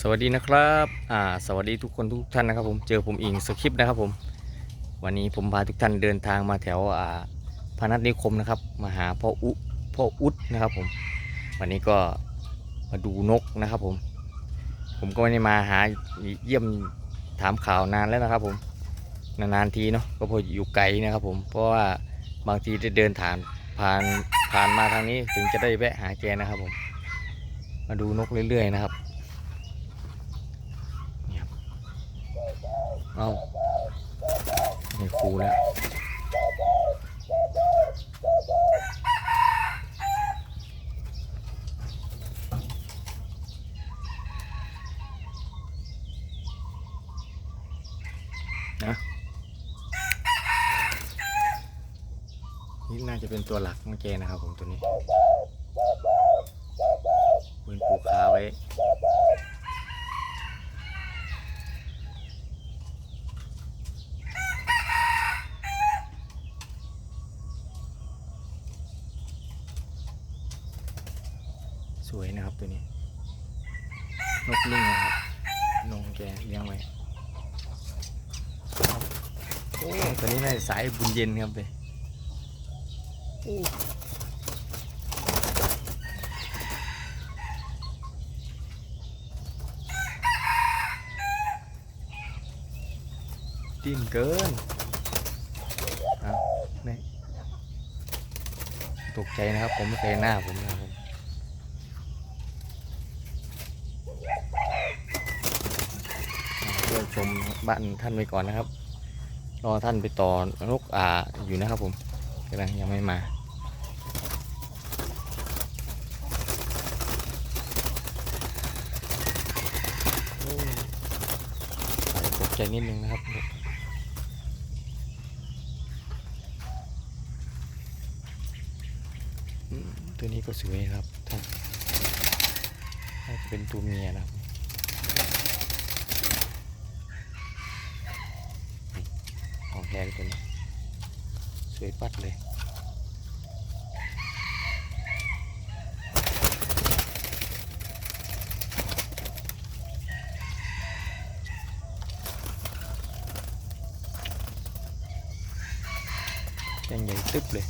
สวัสดีนะครับอ่าสวัสดีทุกคนทุกท่านนะครับผมเจอผมอิงสคริปต์นะครับผม วันนี้ผมพาทุกท่านเดินทางมาแถวอ่าพนัสนิคมนะครับ มาหาพ่ออุพ่ออุดนะครับผม วันนี้ก็มาดูนกนะครับผม ผมก็ไม่ได้มาหาเยี่ยมถามข่าวนานแล้วนะครับผมนานๆทีเนาะก็เพออยู่ไกลนะครับผมเพราะว่าบางทีจะเดินผ่านผ่านผ่านมาทางนี้ถึงจะได้แวะหาแกนะครับผม มาดูนกเรื่อยๆนะครับ เอาไม่ครูแล้วนะนี่น่าจะเป็นตัวหลักเมื่อกี้นะครับผมตัวนี้ผูกขาไว้ สวยนะครับตัวนี้ นกลิงนะครับนงแกเลี้ยงไว้โอ้ตัวนี้น่าจะสายบุญเย็นครับเลยดิ้นเกินนะตกใจนะครับผมไม่เคยหน้าผมนะครับผมเพื่อ ชมบ้านท่านไปก่อนนะครับ รอท่านไปต่อนกอ่าอยู่นะครับผมกำลังยังไม่มาโอ้ยอาจจะตกใจนิดนึงนะครับตัวนี้ก็สวยครับท่านน่าจะเป็นตัวเมียนะครับ ขอ งแท้เลยตัวนี้ สวยปัดเลยแกงใหญ่ตึ๊บเลย